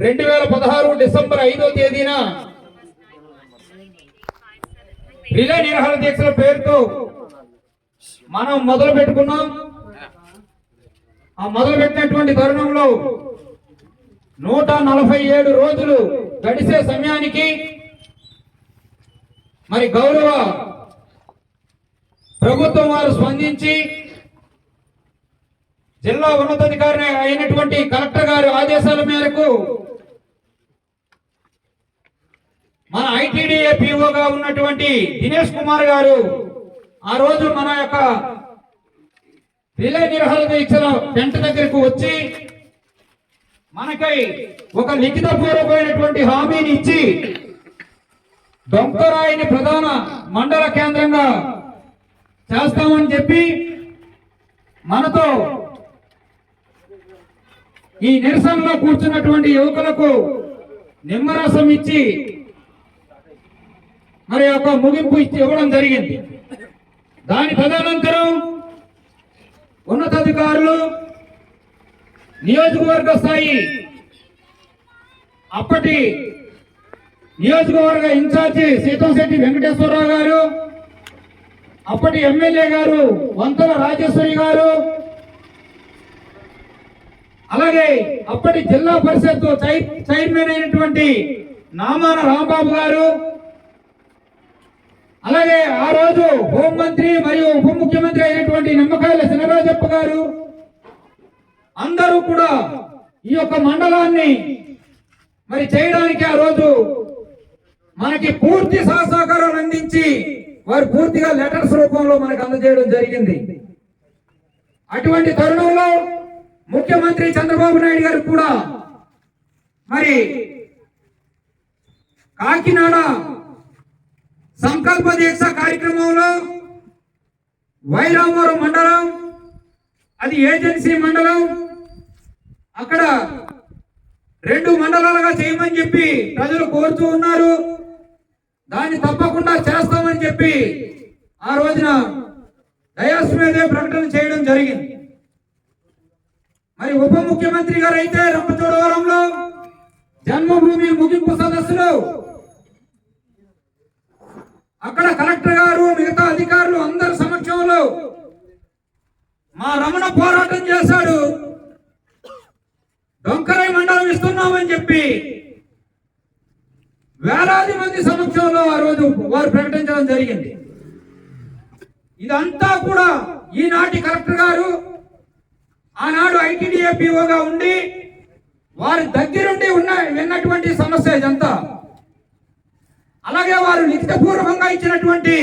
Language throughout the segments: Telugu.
రెండు వేల పదహారు డిసెంబర్ ఐదో తేదీన రిలే నిరహార దీక్షల పేరుతో మనం మొదలు పెట్టుకున్నాం ఆ మొదలు పెట్టినటువంటి తరుణంలో నూట నలభై ఏడు రోజులు గడిసే సమయానికి మరి గౌరవ ప్రభుత్వం వారు స్పందించి జిల్లా ఉన్నతాధికారి అయినటువంటి కలెక్టర్ గారి ఆదేశాల మేరకు మన ఐటీడీఏ పిఓగా ఉన్నటువంటి దినేష్ కుమార్ గారు ఆ రోజు మన యొక్క రిలే నిర్వహణ దీక్షల టెంట్ దగ్గరకు వచ్చి మనకై ఒక లిఖిత పూర్వకమైనటువంటి హామీని ఇచ్చి దొంకరాయిని ప్రధాన మండల కేంద్రంగా చేస్తామని చెప్పి మనతో ఈ నిరసనలో కూర్చున్నటువంటి యువకులకు నిమ్మరసం ఇచ్చి మరి ఒక ముగింపు ఇవ్వడం జరిగింది. దాని తదనంతరం ఉన్నతాధికారులు నియోజకవర్గ స్థాయి అప్పటి నియోజకవర్గ ఇన్ఛార్జి సీతంశెట్టి వెంకటేశ్వరరావు గారు అప్పటి ఎమ్మెల్యే గారు వంతల రాజేశ్వరి గారు అలాగే అప్పటి జిల్లా పరిషత్ చైర్మన్ అయినటువంటి నామాన రాంబాబు గారు అలాగే ఆ రోజు హోంమంత్రి మరియు ఉప ముఖ్యమంత్రి అయినటువంటి నిమ్మకాయల శనరాజప్ప గారు అందరూ కూడా ఈ యొక్క మండలాన్ని మరి చేయడానికి ఆ రోజు మనకి పూర్తి సహసహకారాలు అందించి వారు పూర్తిగా లెటర్స్ రూపంలో మనకు అందజేయడం జరిగింది. అటువంటి తరుణంలో ముఖ్యమంత్రి చంద్రబాబు నాయుడు గారు కూడా మరి కాకినాడ సంకల్ప దీక్ష కార్యక్రమంలో వైరామూరు మండలం అది ఏజెన్సీ మండలం అక్కడ రెండు మండలాలుగా చేయమని చెప్పి ప్రజలు కోరుతూ ఉన్నారు. దాన్ని తప్పకుండా చేస్తామని చెప్పి ఆ రోజున డయాస్ మీదే ప్రకటన చేయడం జరిగింది. మరి ఉప ముఖ్యమంత్రి గారు అయితే రంపచోడవరంలో జన్మభూమి ముగింపు సదస్సులో అక్కడ కలెక్టర్ గారు మిగతా అధికారులు అందరి సమక్షంలో మా రమణ పోరాటం చేశాడు. డొంకరై మండలం ఇస్తున్నామని చెప్పి వేలాది మంది సమక్షంలో ఆ రోజు వారు ప్రకటించడం జరిగింది. ఇదంతా కూడా ఈనాటి కలెక్టర్ గారు ఆనాడు ఐటీడీఏపీఓగా ఉండి వారి దగ్గరుండి ఉన్న విన్నటువంటి సమస్య ఇదంతా. అలాగే వారు లిఖితపూర్వకంగా ఇచ్చినటువంటి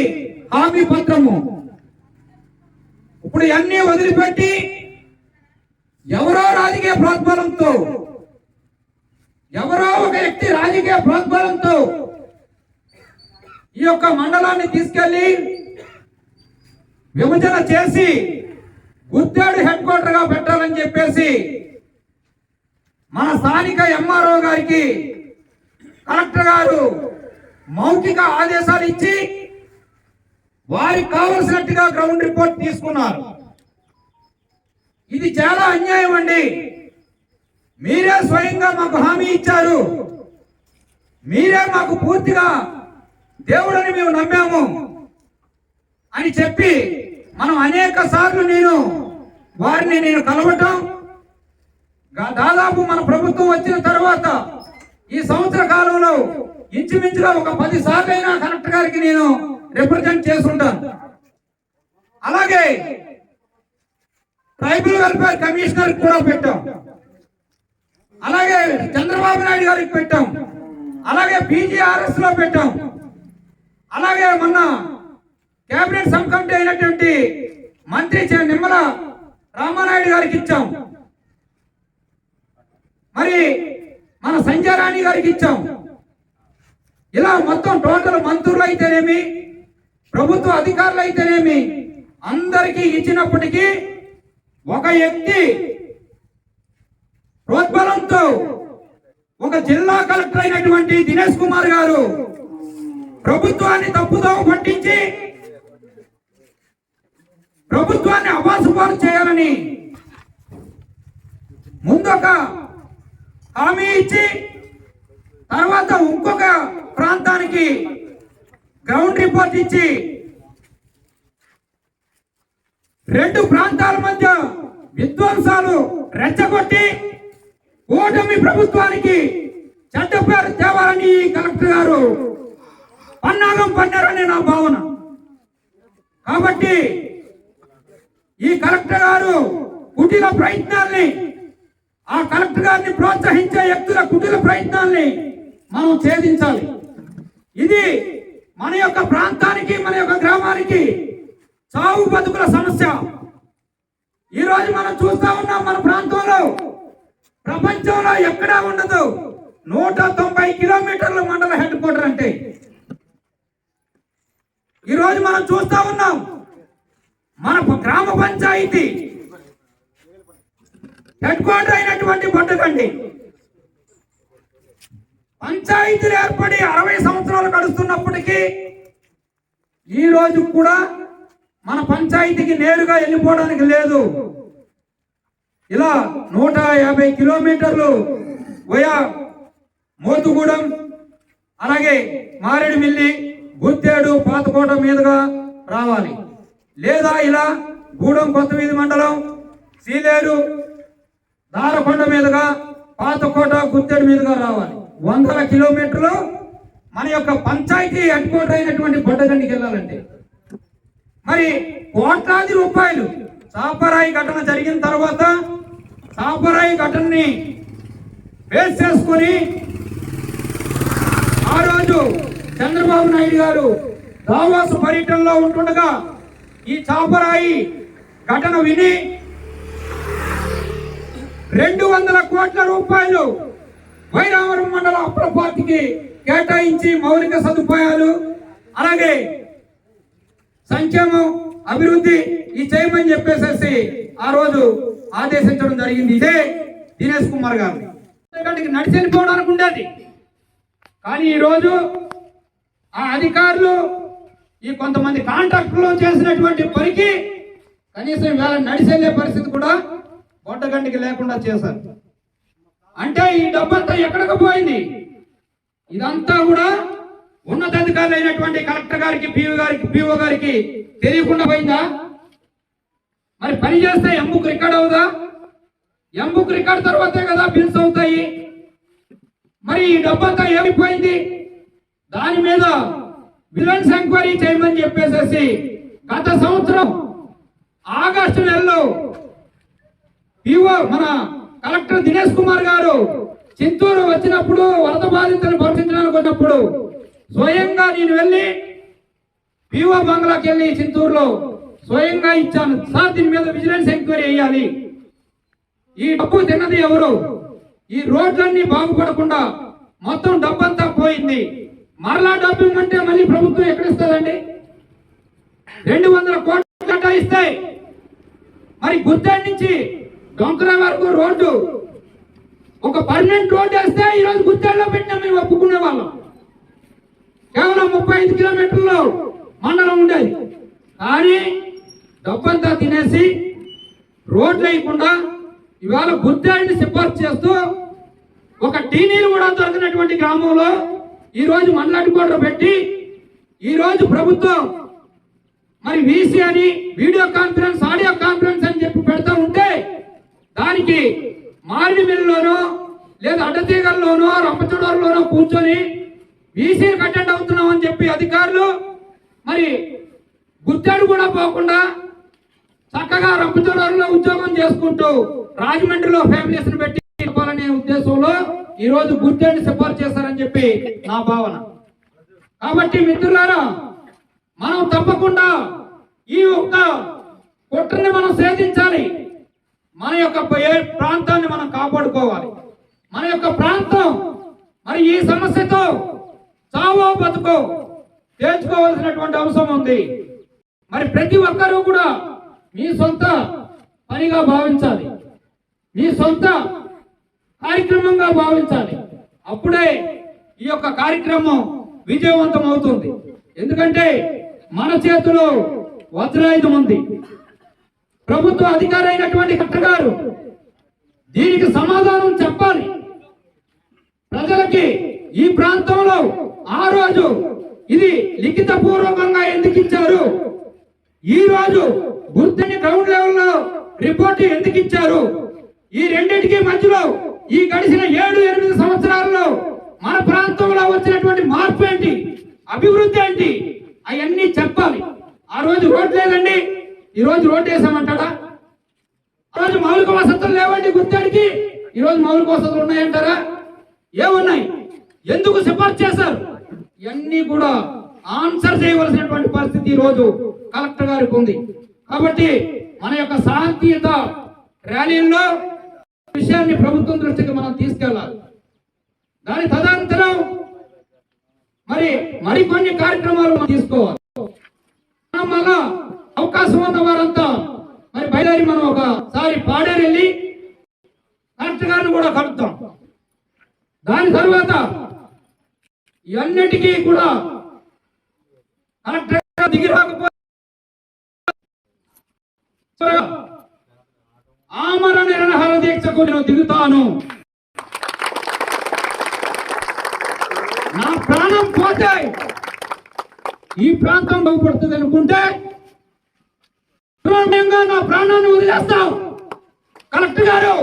హామీ పత్రము. ఇప్పుడు అన్ని వదిలిపెట్టి ఎవరో రాజకీయ ప్రోత్బలంతో ఎవరో ఒక వ్యక్తి రాజకీయ ప్రోత్బలంతో ఈ యొక్క మండలాన్ని తీసుకెళ్ళి విభజన చేసి గుద్దాడు హెడ్ క్వార్టర్గా పెట్టాలని చెప్పేసి మన స్థానిక ఎంఆర్ఓ గారికి కలెక్టర్ గారు మౌఖిక ఆదేశాలు ఇచ్చి వారికి కావలసినట్టుగా గ్రౌండ్ రిపోర్ట్ తీసుకున్నారు. ఇది చాలా అన్యాయం అండి. మీరే స్వయంగా మాకు హామీ ఇచ్చారు. మీరే మాకు పూర్తిగా దేవుడని మేము నమ్మాము అని చెప్పి మనం అనేక సార్లు నేను వారిని నేను కలవటం దాదాపు మన ప్రభుత్వం వచ్చిన తర్వాత ఈ సంవత్సర కాలంలో ఇంచుమించుగా ఒక పది సార్లు అయినా కలెక్టర్ గారికి నేను రిప్రజెంట్ చేస్తుంటాను. అలాగే ట్రైబల్ వెల్ఫేర్ కమిషనర్ కూడా పెట్టాం. అలాగే చంద్రబాబు నాయుడు గారికి పెట్టాం. అలాగే బీజీఆర్ఎస్లో పెట్టాం. అలాగే మొన్న కేబినెట్ సబ్ కమిటీ అయినటువంటి మంత్రి నిమ్మల రామానాయుడు గారికి ఇచ్చాం. మరి మన సంజయ్ రాణి గారికి ఇచ్చాం. ఇలా మొత్తం టోటల్ మంత్రులు అయితేనేమి ప్రభుత్వ అధికారులు అయితేనేమి అందరికీ ఇచ్చినప్పటికీ ఒక వ్యక్తి ప్రోద్బలంతో ఒక జిల్లా కలెక్టర్ అయినటువంటి దినేష్ కుమార్ గారు ప్రభుత్వాన్ని తప్పుదోవ పట్టించి ప్రభుత్వాన్ని అవాసుపాలు చేయాలని ముందొక హామీ ఇచ్చి తర్వాత ఇంకొక ప్రాంతానికి గ్రౌండ్ రిపోర్ట్ ఇచ్చి రెండు ప్రాంతాల మధ్య విధ్వంసాలు రెచ్చగొట్టి ఓటమి ప్రభుత్వానికి చెడ్డ పేరు తేవాలని ఈ కలెక్టర్ గారు పన్నాగం పన్నారని నా భావన. కాబట్టి ఈ కలెక్టర్ గారు కుటిల ప్రయత్నాల్ని ఆ కలెక్టర్ గారిని ప్రోత్సహించే వ్యక్తుల కుటిల ప్రయత్నాల్ని మనం ఛేదించాలి. ఇది మన యొక్క ప్రాంతానికి మన యొక్క గ్రామానికి చావు బతుకుల సమస్య. ఈ రోజు మనం చూస్తా ఉన్నాం మన ప్రాంతంలో. ప్రపంచంలో ఎక్కడా ఉండదు. నూట తొంభై కిలోమీటర్ల మండల హెడ్ క్వార్టర్ అంటే. ఈరోజు మనం చూస్తా ఉన్నాం మన గ్రామ పంచాయతీ హెడ్ క్వార్టర్ అయినటువంటి బొడ్డకండి పంచాయతీలు ఏర్పడి అరవై సంవత్సరాలు గడుస్తున్నప్పటికీ ఈ రోజు కూడా మన పంచాయతీకి నేరుగా వెళ్ళిపోవడానికి లేదు. ఇలా నూట యాభై కిలోమీటర్లు వయా మోతుగూడెం అలాగే మారేడుమిల్లి గుత్తేడు పాతకోట మీదుగా రావాలి. లేదా ఇలా గూడెం కొత్త వీధి మండలం సీలేరు దారకొండ మీదుగా పాతకోట గుత్తేడు మీదుగా రావాలి. వందల కిలోమీటర్లు మన యొక్క పంచాయతీ హెడ్ క్వార్టర్ అయినటువంటి బొడ్డగండికి వెళ్ళాలంటే. మరి కోట్లాది రూపాయలు చాపరాయి ఘటన జరిగిన తర్వాత చాపరాయి ఘటనని ఫేస్ చేసుకొని ఆ రోజు చంద్రబాబు నాయుడు గారు దావాసు పర్యటనలో ఉంటుండగా ఈ చాపరాయి ఘటన విని రెండు వందల కోట్ల రూపాయలు వైరావరం మండల అప్రపాతికి కేటాయించి మౌలిక సదుపాయాలు అలాగే సంక్షేమం అభివృద్ధి ఈ చేయమని చెప్పేసేసి ఆ రోజు ఆదేశించడం జరిగింది. ఇదే దినేష్ కుమార్ గారు ఇక్కడికి నడిచి వెళ్ళిపోవడానికి ఉండేది. కానీ ఈరోజు ఆ అధికారులు ఈ కొంతమంది కాంట్రాక్టర్లు చేసినటువంటి పనికి కనీసం వేళ నడిచి పరిస్థితి కూడా బొట్టగండికి లేకుండా చేశారు. అంటే ఈ డబ్బంతా ఎక్కడికి పోయింది? ఇదంతా కూడా ఉన్నతాధికారులు అయినటువంటి కలెక్టర్ గారికి పిఓ గారికి పిఓ గారికి తెలియకుండా పోయిందా? మరి పని చేస్తే ఎంబుక్ రికార్డ్ అవుదా? ఎంబుక్ రికార్డ్ తర్వాతే కదా బిల్స్ అవుతాయి. మరి ఈ డబ్బంతా ఏమైపోయింది? దాని మీద విజిలెన్స్ ఎంక్వైరీ చేయమని చెప్పేసేసి గత సంవత్సరం ఆగస్టు నెలలో పిఓ మన కలెక్టర్ దినేష్ కుమార్ గారు చింతూరు వచ్చినప్పుడు వరద బాధితులను పరిశీలించడానికి వచ్చినప్పుడు స్వయంగా నేను వెళ్ళి పిఓ బంగ్లాకి వెళ్ళి చింతూరులో స్వయంగా ఇచ్చాను. సార్ దీని మీద విజిలెన్స్ ఎంక్వైరీ అయ్యాలి ఈ డబ్బు తిన్నది ఎవరు? ఈ రోడ్లన్నీ బాగుపడకుండా మొత్తం డబ్బంతా పోయింది. మరలా డబ్బు ఇమ్మంటే మళ్ళీ ప్రభుత్వం ఎక్కడిస్తుందండి రెండు వందల కోట్లు ఇస్తాయి మరి గుద్దాడి నుంచి డొంకర వరకు రోడ్డు. ఒక పర్మనెంట్ రోడ్డు వేస్తే ఈరోజు గుత్తల్లో పెట్టినా మేము ఒప్పుకునే వాళ్ళం. కేవలం ముప్పై ఐదు కిలోమీటర్లు మండలం ఉండేది కానీ డబ్బంతా తినేసి రోడ్లు వేయకుండా ఇవాళ గుద్దాడిని సిఫార్సు చేస్తూ ఒక టీనీలు కూడా దొరికినటువంటి గ్రామంలో ఈరోజు మండలాటి కోటలు పెట్టి ఈరోజు ప్రభుత్వం మరి వీసీ అని వీడియో కాన్ఫరెన్స్ ఆడియో కాన్ఫరెన్స్ అని చెప్పి దానికి మారిడిమిల్లలోనో లేదా అడ్డతీగల్లోనో రంపచోడవరంలోనో కూర్చొని వీసీ అటెండ్ అవుతున్నాం అని చెప్పి అధికారులు మరి గుర్తాడు కూడా పోకుండా చక్కగా రంపచోడవరంలో ఉద్యోగం చేసుకుంటూ రాజమండ్రిలో ఫ్యామిలీస్ని పెట్టి చెప్పాలనే ఉద్దేశంలో ఈ రోజు గుర్తాన్ని సిఫార్సు చేస్తారని చెప్పి నా భావన. కాబట్టి మిత్రులారా మనం తప్పకుండా ఈ ఒక్క కుట్రని మనం సేధించాలి. మన యొక్క ఏ ప్రాంతాన్ని మనం కాపాడుకోవాలి. మన యొక్క ప్రాంతం మరి ఈ సమస్యతో చావో బతుకో తేల్చుకోవాల్సినటువంటి అవసరం ఉంది. మరి ప్రతి ఒక్కరూ కూడా మీ సొంత పనిగా భావించాలి. మీ సొంత కార్యక్రమంగా భావించాలి. అప్పుడే ఈ యొక్క కార్యక్రమం విజయవంతం అవుతుంది. ఎందుకంటే మన చేతిలో వజ్రాయుధం ఉంది. ప్రభుత్వ అధికారి అయినటువంటి కట్ట గారు దీనికి సమాధానం చెప్పాలి. ప్రజలకి ఈ ప్రాంతంలో ఆ రోజు ఇది లిఖిత పూర్వకంగా ఎందుకు ఇచ్చారు? ఈ రోజు గుర్తుని గ్రౌండ్ లెవెల్లో రిపోర్ట్ ఎందుకు ఇచ్చారు? ఈ రెండింటికి మధ్యలో ఈ గడిచిన ఏడు ఎనిమిది సంవత్సరాల్లో మన ప్రాంతంలో వచ్చినటువంటి మార్పు ఏంటి? అభివృద్ధి ఏంటి? అవన్నీ చెప్పాలి. ఆ రోజు రోడ్ లేదండి ఈ రోజు వేసామంటాడా? ఆ రోజు మౌలిక వసతులు లేవండి గుర్తానికి ఈ రోజు మౌలిక వసతులు ఉన్నాయంటారా? ఏమున్నాయి? ఎందుకు సిఫార్సు చేశారు? ఇవన్నీ కూడా ఆన్సర్ చేయవలసినటువంటి పరిస్థితి ఈ రోజు కలెక్టర్ గారికి ఉంది. కాబట్టి మన యొక్క శాంతియుత ర్యాలీల్లో విషయాన్ని ప్రభుత్వం దృష్టికి మనం తీసుకెళ్ళాలి. దాని తదనంతరం మరి మరికొన్ని కార్యక్రమాలు మనం తీసుకోవాలి మనం మళ్ళా అవకాశం ఉన్న వారంతా మరి మనం ఒకసారి పాడేరు వెళ్ళి కలెక్టర్ గారిని కూడా కలుపుతాం దాని తర్వాత ఇవన్నిటికీ కూడా కలెక్టర్ గారు దిగి రాకపోతే ఆమరణ నిరహార దీక్షకు నేను దిగుతాను. నా ప్రాణం పోతే ఈ ప్రాంతం బాగుపడుతుంది అనుకుంటే నిర్మాణంగా నా ప్రాణాన్ని వదిలేస్తాం కలెక్టర్ గారు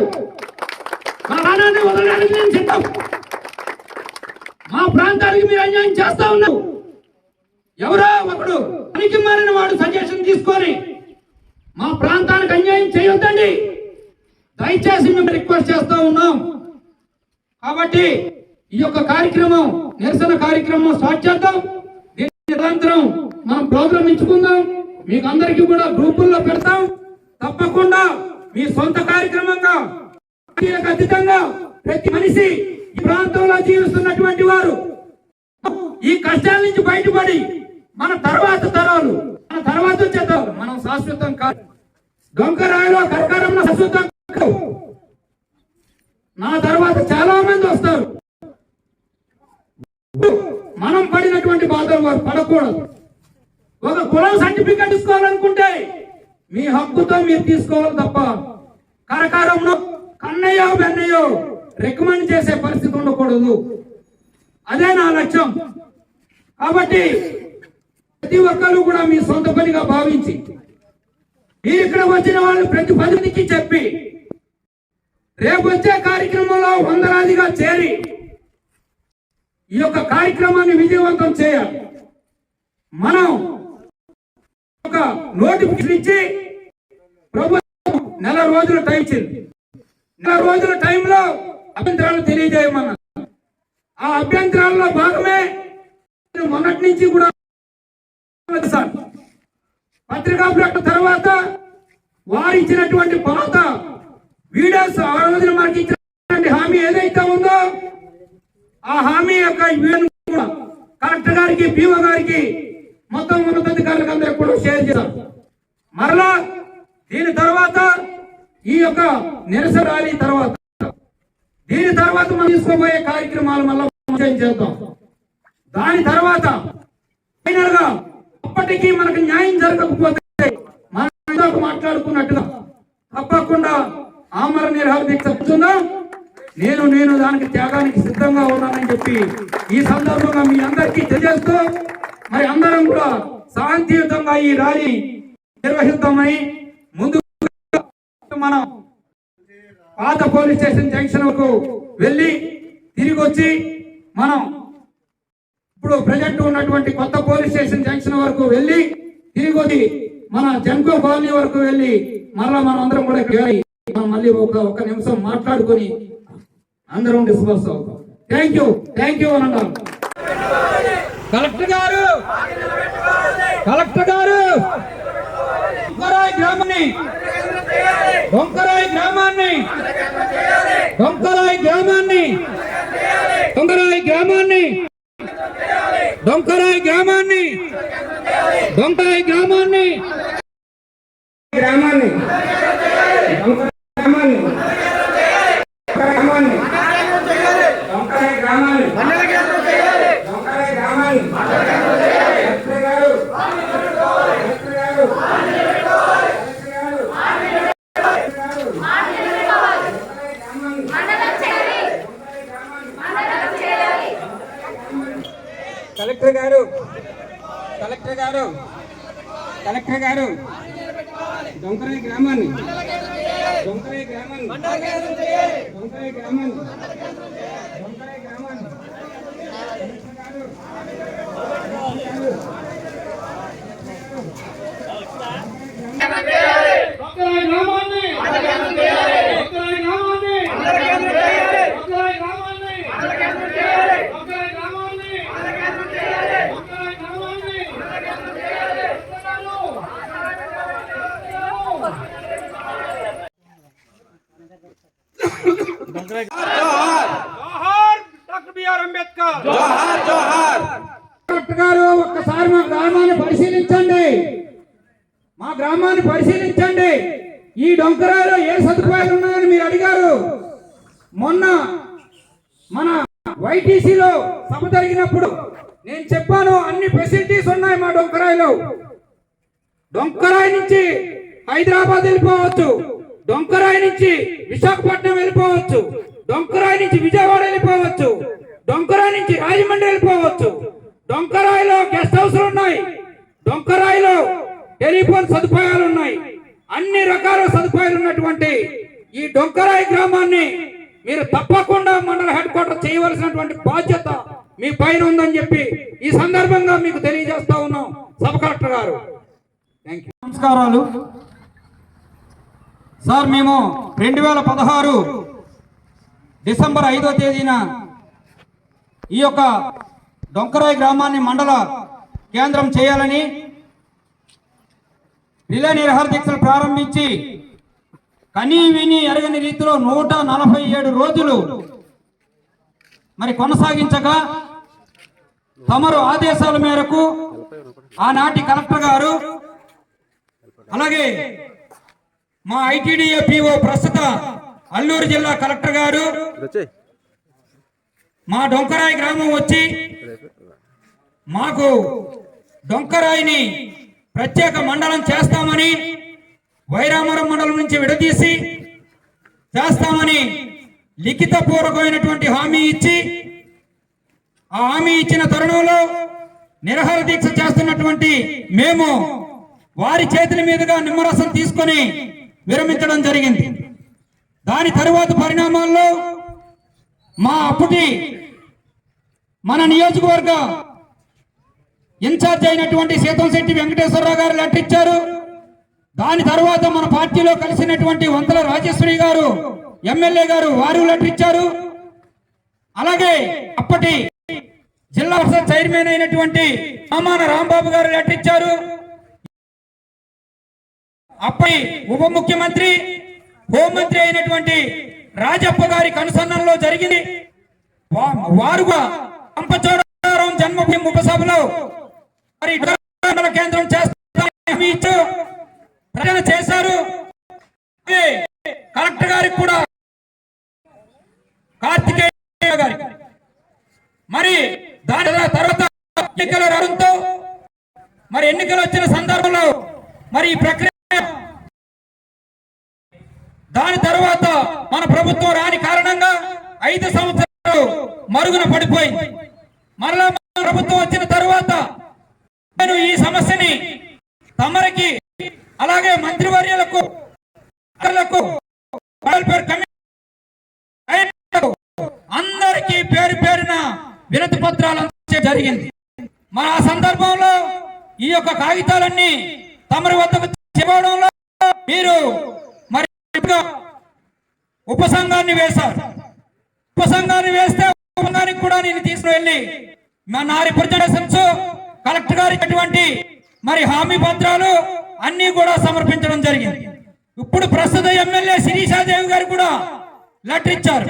మా ప్రాణాన్ని వదలడానికి నేను సిద్ధం. మా ప్రాంతానికి మీరు అన్యాయం చేస్తా ఉన్నావు ఎవరో ఒకడు పనికి మారిన వాడు సజెషన్ తీసుకొని మా ప్రాంతానికి అన్యాయం చేయొద్దండి. దయచేసి మేము రిక్వెస్ట్ చేస్తా ఉన్నాం. కాబట్టి ఈ యొక్క కార్యక్రమం నిరసన కార్యక్రమం స్టార్ట్ చేద్దాం. దీని నిరంతరం మనం ప్రోగ్రామ్ ఇచ్చుకుందాం మీకు అందరికీ కూడా గ్రూపుల్లో పెడతాం. తప్పకుండా మీ సొంత కార్యక్రమంగా అతీతంగా ప్రతి మనిషి ఈ ప్రాంతంలో జీవిస్తున్నటువంటి వారు ఈ కష్టాల నుంచి బయటపడి మన తర్వాత తరాలు మన తర్వాత వచ్చే మనం శాశ్వతం కాదు. గంకరాయలో కర్కారంలో శాశ్వతం కాదు. నా తర్వాత చాలా మంది వస్తారు. మనం పడినటువంటి బాధలు వారు పడకూడదు. ఒక కులం సర్టిఫికెట్ ఇసుకోవాలనుకుంటే మీ హక్కుతో మీరు తీసుకోవాలి తప్ప కరకారంలో కన్నయ్యో బెన్నయ్యో రికమెండ్ చేసే పరిస్థితి ఉండకూడదు. అదే నా లక్ష్యం. కాబట్టి ప్రతి ఒక్కరు కూడా మీ సొంత పనిగా భావించి మీరు ఇక్కడ వచ్చిన వాళ్ళు ప్రతి పదికి చెప్పి రేపు వచ్చే కార్యక్రమంలో వందలాదిగా చేరి ఈ యొక్క కార్యక్రమాన్ని విజయవంతం చేయాలి. మనం ఒక నోటిఫికేషన్ ఇచ్చి ప్రభుత్వం నెల రోజుల టైం ఇచ్చింది నెల రోజుల టైంలో అభ్యంతరాలు తెలియజేయమన్నారు ఆ అభ్యంతరాల్లో భాగమే మొన్నటి నుంచి కూడా పత్రికా ప్రకటన తర్వాత వారు ఇచ్చినటువంటి పాత వీడియోస్ ఆ రోజున మనకి ఇచ్చినటువంటి హామీ ఏదైతే ఉందో ఆ హామీ యొక్క కూడా కలెక్టర్ గారికి పీఓ గారికి మొత్తం ఉన్నతాధికారులకు అందరికి కూడా షేర్ చేశాం మరలా దీని తర్వాత ఈ యొక్క నిరసన ర్యాలీ తర్వాత దీని తర్వాత మనం తీసుకోబోయే కార్యక్రమాలు మళ్ళీ చేద్దాం. దాని తర్వాత ఫైనల్గా అప్పటికీ మనకు న్యాయం జరగకపోతే మనం మాట్లాడుకున్నట్టుగా తప్పకుండా ఆమర నిరహార దీక్ష నేను నేను దానికి త్యాగానికి సిద్ధంగా ఉన్నానని చెప్పి ఈ సందర్భంగా మీ అందరికీ తెలియజేస్తూ మరి అందరం కూడా శాంతియుతంగా ఈ ర్యాలీ నిర్వహిద్దామని ముందు మనం పాత పోలీస్ స్టేషన్ జంక్షన్కు వెళ్ళి తిరిగి వచ్చి మనం ఇప్పుడు ప్రజెంట్ ఉన్నటువంటి కొత్త పోలీస్ స్టేషన్ జంక్షన్ వరకు వెళ్ళి తిరిగి వచ్చి మన జన్కో కాలనీ వరకు వెళ్ళి మరలా మనం అందరం కూడా ఇక్కడ మనం మళ్ళీ ఒక ఒక నిమిషం మాట్లాడుకొని అందరం డిస్పర్స్ అవుతాం. Thank you. థ్యాంక్ యూ అని అన్నారు కలెక్టర్ గారు! కలెక్టర్ గారు బొంకరాయి గ్రామాన్ని బొంకరాయి గ్రామాన్ని డొంకరాయి గ్రామాన్ని డొంకరాయి గ్రామాన్ని డొంకరాయి గ్రామాన్ని డొంకరాయి గ్రామాన్ని గ్రామాన్ని గ్రామాన్ని డొంకరాయి గ్రామాన్ని డొంకరాయి గ్రామాన్ని కలెక్టర్ గారు కలెక్టర్ గారు కలెక్టర్ గారు కలెక్టర్ గారు డొంకరాయి గ్రామాన్ని డొంకరాయి గ్రామాన్ని కలెక్టర్ గారు కలెక్టర్ గారు కలెక్టర్ గారు డొంకరాయి గ్రామాన్ని డొంకరాయి గ్రామాన్ని డొంకరాయి గ్రామాన్ని డొంకరాయి గ్రామాన్ని కలెక్టర్ గారు ఒక్కరాయి గ్రామాన్ని ఒక్కరాయి గ్రామాన్ని ఒక్కరాయి గ్రామాన్ని ఒక్కరాయి గ్రామాన్ని ఒక్కరాయి గ్రామాన్ని జోహార్ డాక్టర్ కలెక్టర్ గారు ఒక్కసారి మా గ్రామాన్ని పరిశీలించండి. మా గ్రామాన్ని పరిశీలించండి. ఈ డొంకరాలో ఏ సదుపాయాలు ఉన్నాయని మీరు అడిగారు. మొన్న మన వైటీసీలో సభ జరిగినప్పుడు నేను చెప్పాను అన్ని ఫెసిలిటీస్ ఉన్నాయి మా డొంకరాయిలో. డొంకరాయి నుంచి హైదరాబాద్ వెళ్ళిపోవచ్చు. డొంకరాయి నుంచి విశాఖపట్నం వెళ్ళిపోవచ్చు. డొంకరాయి నుంచి విజయవాడ వెళ్ళిపోవచ్చు. డొంకరాయి నుంచి రాజమండ్రి వెళ్ళిపోవచ్చు. డొంకరాయిలో గెస్ట్ హౌస్లు ఉన్నాయి. డొంకరాయిలో టెలిఫోన్ సదుపాయాలు ఉన్నాయి. అన్ని రకాల సదుపాయాలు ఉన్నటువంటి ఈ డొంకరాయి గ్రామాన్ని మీరు తప్పకుండా మండల హెడ్ క్వార్టర్ చేయవలసినటువంటి బాధ్యత మీ పైన ఉందని చెప్పి ఈ సందర్భంగా మీకు తెలియజేస్తా ఉన్నాం సబ్ కలెక్టర్ గారు. థ్యాంక్ యూ నమస్కారాలు. సార్ మేము రెండు వేల పదహారు డిసెంబర్ ఐదో తేదీన ఈ యొక్క డొంకరాయి గ్రామాన్ని మండల కేంద్రం చేయాలని రిలే నిరహార దీక్షలు ప్రారంభించి కనీ విని ఎరగని రీతిలో నూట నలభై ఏడు రోజులు మరి కొనసాగించగా తమరు ఆదేశాల మేరకు ఆనాటి కలెక్టర్ గారు అలాగే మా ఐటీడీఏ పిఓ ప్రస్తుత అల్లూరు జిల్లా కలెక్టర్ గారు మా డొంకరాయి గ్రామం వచ్చి మాకు డొంకరాయిని ప్రత్యేక మండలం చేస్తామని వైరామరం మండలం నుంచి విడదీసి చేస్తామని లిఖిత పూర్వకమైనటువంటి హామీ ఇచ్చి ఆ హామీ ఇచ్చిన తరుణంలో నిరహార దీక్ష చేస్తున్నటువంటి మేము వారి చేతుల మీదుగా నిమ్మరసం తీసుకొని విరమించడం జరిగింది. దాని తరువాత పరిణామాల్లో మా అప్పటి మన నియోజకవర్గ ఇన్ఛార్జ్ అయినటువంటి సీతంశెట్టి వెంకటేశ్వరరావు గారు లెట్టిచ్చారు దాని తర్వాత మన పార్టీలో కలిసినటువంటి వంతల రాజేశ్వరి గారు ఎమ్మెల్యే గారు వారు లెట్టిచ్చారు ఇచ్చారు. అలాగే అప్పటి జిల్లా పరిషత్ చైర్మన్ అయినటువంటి సామాన రాంబాబు గారు లెట్టిచ్చారు ఇచ్చారు. అప్పటి ఉప ముఖ్యమంత్రి హోంమంత్రి అయినటువంటి రాజప్ప గారి కనుసన్నల్లో జరిగింది. వారుగా అంపచోడవరం జన్మభూమి ఉపసభలో మరి కేంద్రం చేస్తూ ప్రజలు చేశారు. కలెక్టర్ గారికి కూడా కార్తికేయ గారి మరి దాని తర్వాత ఎన్నికలు రావడంతో మరి ఎన్నికలు వచ్చిన సందర్భంలో మరి ఈ ప్రక్రియ దాని తర్వాత మన ప్రభుత్వం రాని కారణంగా ఐదు సంవత్సరాలు మరుగున పడిపోయింది. మరలా ప్రభుత్వం వచ్చిన తర్వాత నేను ఈ సమస్యని తమరికి అలాగే మంత్రివర్యులకు అందరికీ పేరు పేరున వినతి పత్రాలు జరిగింది. మన ఆ సందర్భంలో ఈ యొక్క కాగితాలన్నీ తమరి వద్దకు చెప్పడంలో మీరు మరి ఉపసంఘాన్ని వేశారు ఉపసంఘాన్ని వేస్తే ఉపసంఘానికి కూడా నేను తీసుకుని వెళ్ళి మా నా రిప్రజెంటేషన్స్ కలెక్టర్ గారికి అటువంటి మరి హామీ పత్రాలు అన్ని కూడా సమర్పించడం జరిగింది. ఇప్పుడు ప్రస్తుత ఎమ్మెల్యే శిరీషాదేవి గారు కూడా లెటర్ ఇచ్చారు.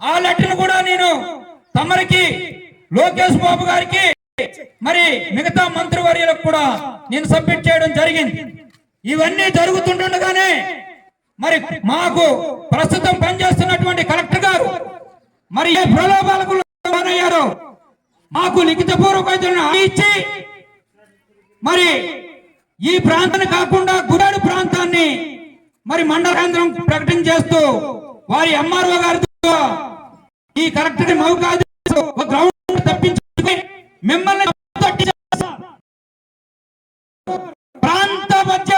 ఆ లెటర్ కూడా నేను తమరికి లోకేష్ బాబు గారికి మరి మిగతా మంత్రివర్యులకు కూడా నేను సబ్మిట్ చేయడం జరిగింది. ఇవన్నీ జరుగుతుంటుండగానే మరి మాకు ప్రస్తుతం పనిచేస్తున్నటువంటి కలెక్టర్ గారు మరి ఏ ప్రలోభాలకు లోనయ్యారో మాకు లిఖిత పూర్వక ఇచ్చి మరి ఈ ప్రాంతాన్ని కాకుండా గుడాడు ప్రాంతాన్ని మరి మండల కేంద్రం ప్రకటన చేస్తూ వారి ఎంఆర్ఓ గారితో ఈ కలెక్టర్ మౌకాదు గ్రౌండ్ తప్పించుకుని మిమ్మల్ని ప్రాంత మధ్య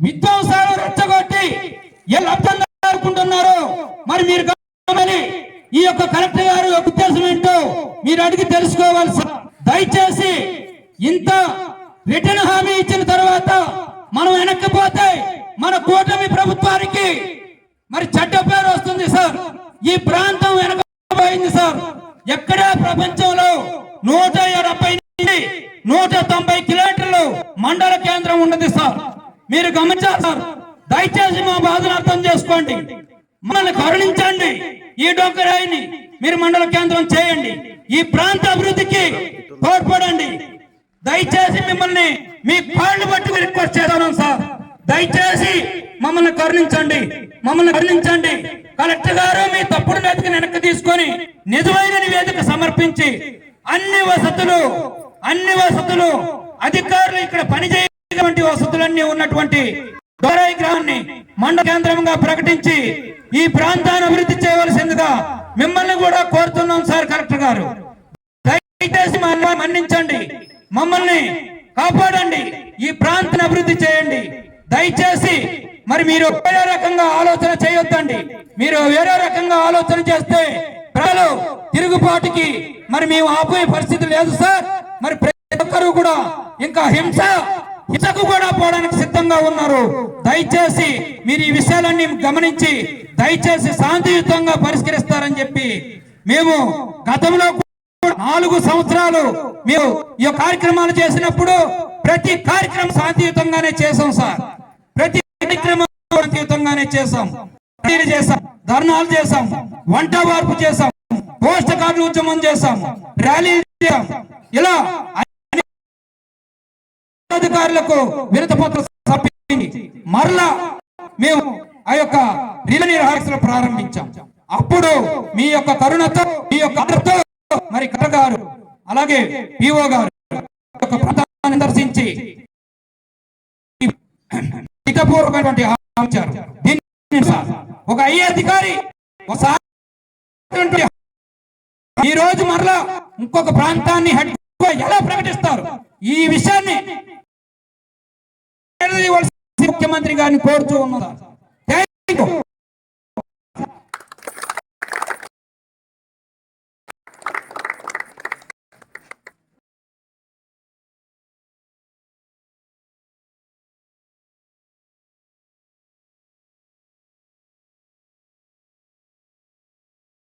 విధ్వంసాలు రెచ్చగొట్టి ఎలా లబ్ధం అనుకుంటున్నారు మరి మీరు గమని ఈ యొక్క కలెక్టర్ గారు ఉద్దేశం ఏంటో మీరు అడిగి తెలుసుకోవాలి దయచేసి ఇంత రిటర్న్ హామీ ఇచ్చిన తర్వాత మనం వెనక్కిపోతే మన కూటమి ప్రభుత్వానికి మరి చెడ్డ పేరు వస్తుంది సార్. ఈ ప్రాంతం వెనకపోయింది సార్. ఎక్కడా ప్రపంచంలో నూట ఎనభై నుండి నూట తొంభై కిలోమీటర్లు మండల కేంద్రం ఉన్నది సార్. మీరు గమనించాలి సార్. దయచేసి మా బాధను అర్థం చేసుకోండి. మనల్ని కరుణించండి. ఈ డొంకరాయిని మీరు మండల కేంద్రం చేయండి. ఈ ప్రాంత అభివృద్ధికి తోడ్పడండి. దయచేసి మిమ్మల్ని మీ కాళ్ళు బట్టి రిక్వెస్ట్ చేస్తున్నాం సార్. దయచేసి మమ్మల్ని కరుణించండి. మమ్మల్ని కరుణించండి. కలెక్టర్ గారు మీ తప్పుడు నివేదికను వెనక్కి తీసుకొని నిజమైన నివేదిక సమర్పించి అన్ని వసతులు అన్ని వసతులు అధికారులు ఇక్కడ పనిచేయటువంటి వసతులన్నీ ఉన్నటువంటి దోరాయి గ్రామాన్ని మండల కేంద్రంగా ప్రకటించి ఈ ప్రాంతాన్ని అభివృద్ధి చేయవలసిందిగా మిమ్మల్ని కూడా కోరుతున్నాం సార్ కలెక్టర్ గారు. దయచేసి మన్నించండి. మమ్మల్ని కాపాడండి. ఈ ప్రాంతాన్ని అభివృద్ధి చేయండి. దయచేసి మరి మీరు వేరే రకంగా ఆలోచన చేయొద్దండి. మీరు వేరే రకంగా ఆలోచన చేస్తే ప్రజలు తిరుగుబాటుకి మరి మేము ఆపోయే పరిస్థితి లేదు సార్. మరి ప్రతి ఒక్కరూ కూడా ఇంకా హింస ఇతకు కూడా పోవడానికి సిద్ధంగా ఉన్నారు. దయచేసి మీరు ఈ విషయాలన్నీ గమనించి దయచేసి శాంతియుతంగా పరిష్కరిస్తారని చెప్పి మేము గతంలో నాలుగు సంవత్సరాలు మేము ఈ కార్యక్రమాలు చేసినప్పుడు ప్రతి కార్యక్రమం శాంతియుతంగానే చేసాం సార్. ప్రతి కార్యక్రమం శాంతియుతంగానే చేసాం చేసాం ధర్నాలు చేసాం వంట వార్పు చేసాం పోస్ట్ కార్డు ఉద్యమం చేసాం ర్యాలీ చేసాం ఇలా అధికారులకు వినతి పత్రం సమర్పించి మరలా మేము ఆ యొక్క రిలే రిహార్సల్ ప్రారంభించాం. అప్పుడు మీ యొక్క కరుణతో మీ యొక్క ఆదరతో మరి కలెక్టర్ గారు అలాగే పిఓ గారు యొక్క దర్శించి లిఖితపూర్వకమైనటువంటి ఆచారు దీన్ని ఒక ఐఏ అధికారి ఒకసారి ఈ రోజు మరలా ఇంకొక ప్రాంతాన్ని హెడ్ ఎలా ప్రకటిస్తారు? ఈ విషయాన్ని ముఖ్యమంత్రి గారిని కోరుతూ ఉన్నదా